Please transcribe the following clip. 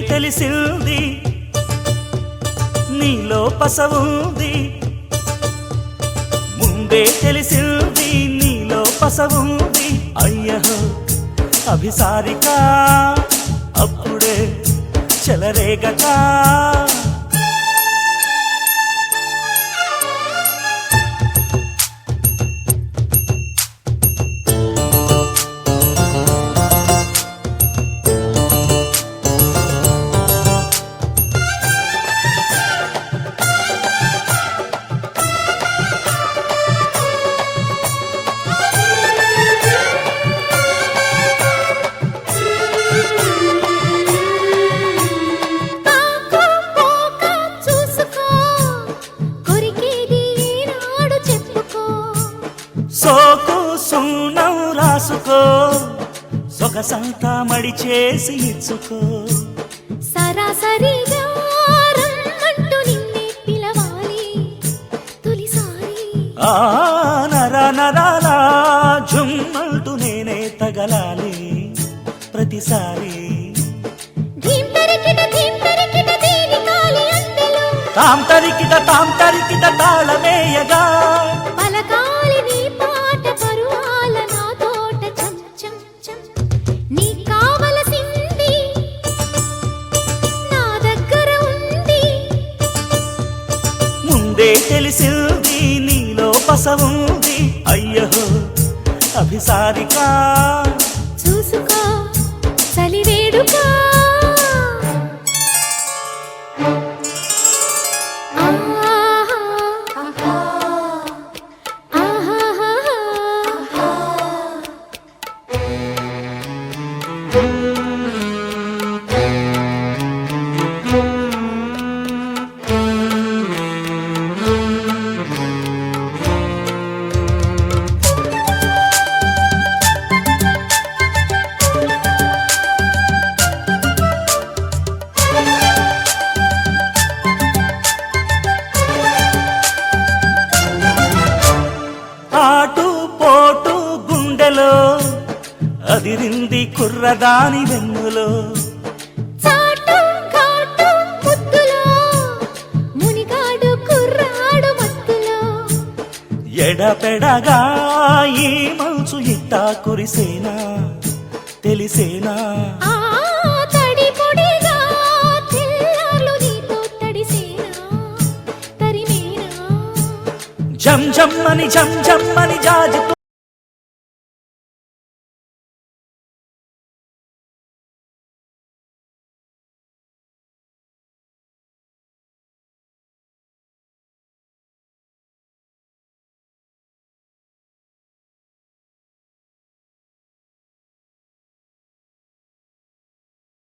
తెలిసింది. నీలో పసవుంది. ముందే తెలిసింది నీలో పసవుంది. అయ్యహో అభిసారిక అప్పుడే చెలరేగకా. సున్నం రాసుకో. సొగసంతా మడి చేసి ఇచ్చుకో. సరాసరిగా నర నరాల జుమ్మంటూ నేనే తగలాలి. ప్రతిసారి. తాం తరికిట తాం తరికిట తాళమేయగా. పలకాలి ముందే తెలిసింది నీలో పసవుంది అయ్యహో అభిసారికా. అదిరింది కుర్రదాని వెన్నులో. ఎడపెడగా ఈ మంచు ఇట్టా కురిసేనా తెలిసేనా? జం జమ్మని జం జమ్మని జాజి